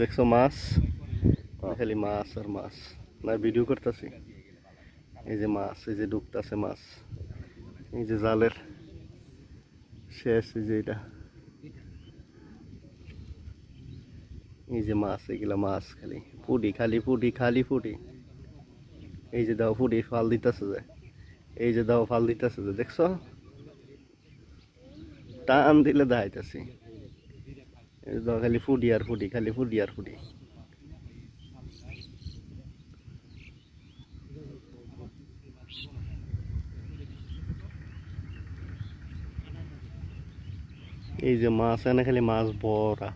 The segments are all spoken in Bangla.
দেখছ মাছ খালি মাছ আর মাছ না ভিডিও করতেছি। এই যে মাছ এই যে ডুবতাছে মাছ এই যে জালের শেষ, এই যে এটা। এই যে মাছ এগুলা মাছ খালি। ফুটি খালি ফুটি খালি ফুটি এই যে দাও ফুটি ফাল দিতেছে যে। এই যে দাও, ফাল দিতেছে যে, দেখছ? টান দিলে যে খালি ফুটি আর ফুটি খালি ফুটি আর ফুটি এই যে মাছ, এনে খালি মাছ ভরা।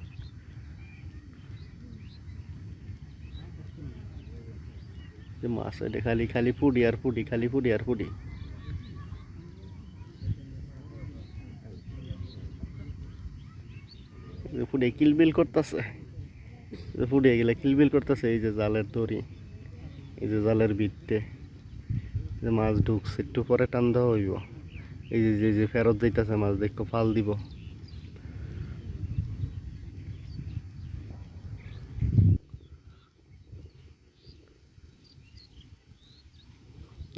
যে মাছ, এটা খালি খালি ফুটি আর ফুটি খালি ফুটি আর ফুটি যে ফুটে কিলবিল করতেছে। ফুটে গেলে কিলবিল করতেছে এই যে জালের দড়ি এই যে জালের বিটতে যে মাছ ঢুকছে একটু পরে টান দেওয়া হইব। এই যে যে যে ফেরত যাইতেছে মাছ দেখো ফাল দিব।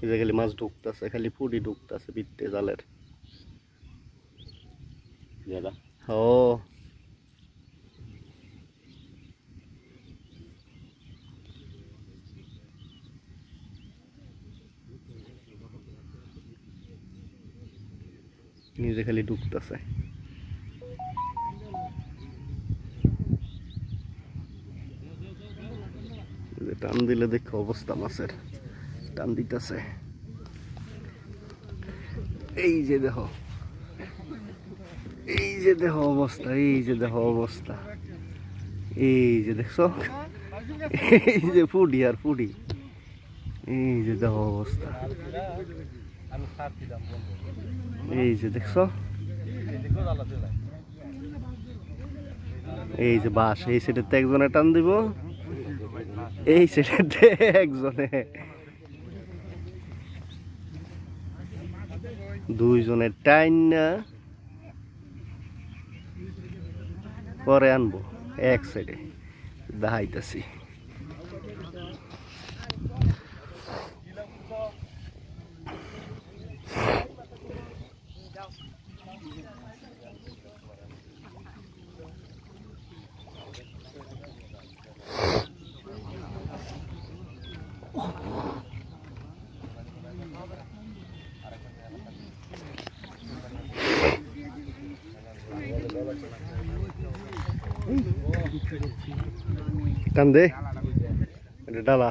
এই যে খালি মাছ ঢুকতেছে খালি ফুটি ঢুকতেছে বিটতে জালের। দাদা ও নিজে খালি যে টান দিলে দেখো অবস্থা মাছের, টান দিতেছে। এই যে দেখো, এই যে দেখো অবস্থা, এই যে দেখো অবস্থা। এই যে দেখছ, এই যে ফুডি আর ফুডি। এই যে দেখো অবস্থা। আমি সার দিলাম এই যে দেখছ? এই যে বাস এই সেটাতে একজনে টান দিব। এই সেটাতে একজনে। দুইজনের টাইন না। পরে আনব এক সাইডে দেখাইতেছি। টান দে এটা ডালা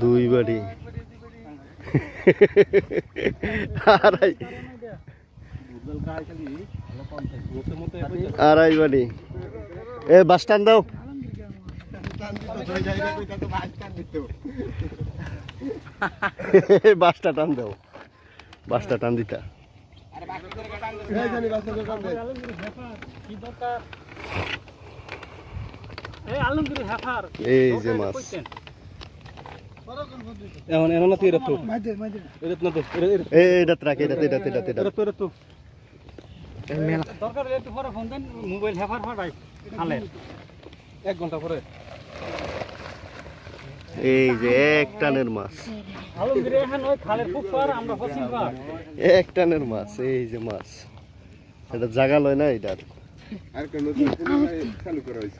দুই বাড়ি। আড়াই। আড়াই বাড়ি। এ বাস স্ট্যান্ড দাও। বাসটা টান দাও। বাসটা টান দিতা। এই যে মাছ। এখন এখন না তুই তো। তো দরকার একটু পরে ফোন দেন মোবাইল হেফার ফাটাই খালে এক ঘণ্টা পরে। এই যে এক টানের মাছ। আলমগীর এখন ওই খালের পুকুর আমরা পশ্চিম পাড়। এক টানের মাছ এই যে মাছ। এটা জাগা লয় না এটার আর চালু করা হয়েছে।